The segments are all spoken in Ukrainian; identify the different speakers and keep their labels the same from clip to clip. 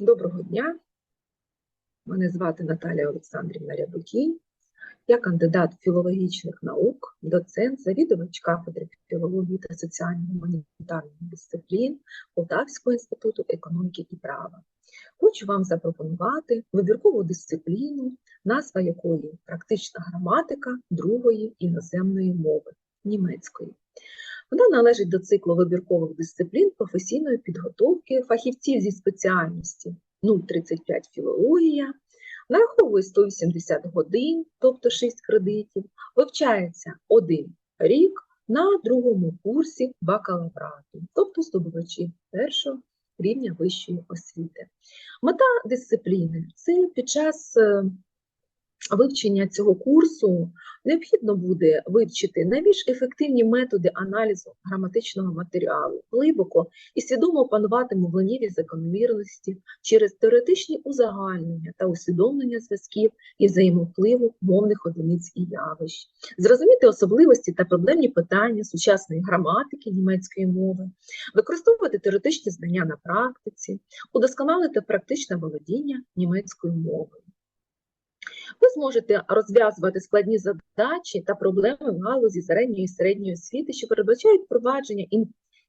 Speaker 1: Доброго дня. Мене звати Наталія Олександрівна Рябокій. Я кандидат філологічних наук, доцент, завідувач кафедри філології та соціально-гуманітарних дисциплін Полтавського інституту економіки і права. Хочу вам запропонувати вибіркову дисципліну, назва якої практична граматика другої іноземної мови німецької. Вона належить до циклу вибіркових дисциплін професійної підготовки фахівців зі спеціальності 035 філологія, нараховує 180 годин, тобто 6 кредитів, вивчається один рік на другому курсі бакалаврату, тобто здобувачі першого рівня вищої освіти. Мета дисципліни це під час е, вивчення цього курсу необхідно буде вивчити найбільш ефективні методи аналізу граматичного матеріалу, глибоко і свідомо опанувати мовленіві закономірності через теоретичні узагальнення та усвідомлення зв'язків і взаємовпливу мовних одиниць і явищ, зрозуміти особливості та проблемні питання сучасної граматики німецької мови, використовувати теоретичні знання на практиці, удосконалити практичне володіння німецькою мовою. Ви зможете розв'язувати складні задачі та проблеми в галузі середньої і середньої освіти, що передбачають впровадження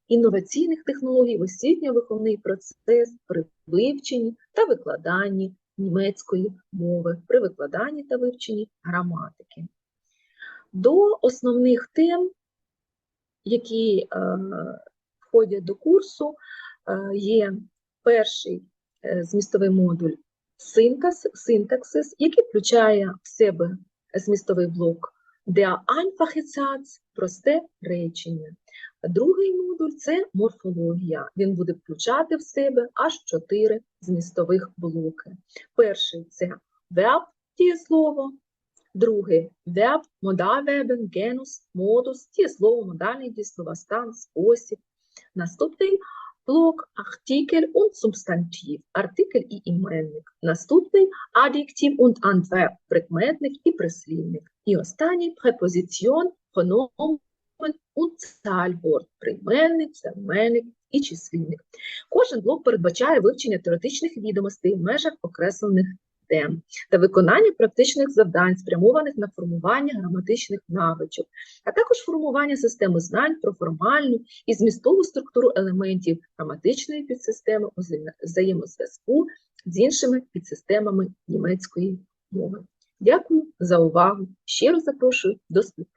Speaker 1: інноваційних технологій в освітньо-виховний процес при вивченні та викладанні німецької мови, при викладанні та вивченні граматики. До основних тем, які е, входять до курсу, е, є перший е, змістовий модуль синтакс, синтаксис, який включає в себе змістовий блок Der einfache Satz – просте речення. Другий модуль це морфологія. Він буде включати в себе аж чотири змістових блоки. Перший це verb дієслово, другий verb, модальвербен, генус, модус, дієслово, модальний дієслова, стан, спосіб. Наступний блок артикель, und Substantiv, артикль і іменник. Наступний ад'єктив und adverb, прикметник і прислівник. І останній препозиціон, прономен und Zahlwort, прийменник, займенник і числівник. Кожен блок передбачає вивчення теоретичних відомостей в межах окреслених тем та виконання практичних завдань, спрямованих на формування граматичних навичок, а також формування системи знань про формальну і змістову структуру елементів граматичної підсистеми у взаємозв'язку з іншими підсистемами німецької мови. Дякую за увагу. Щиро запрошую до співпраці.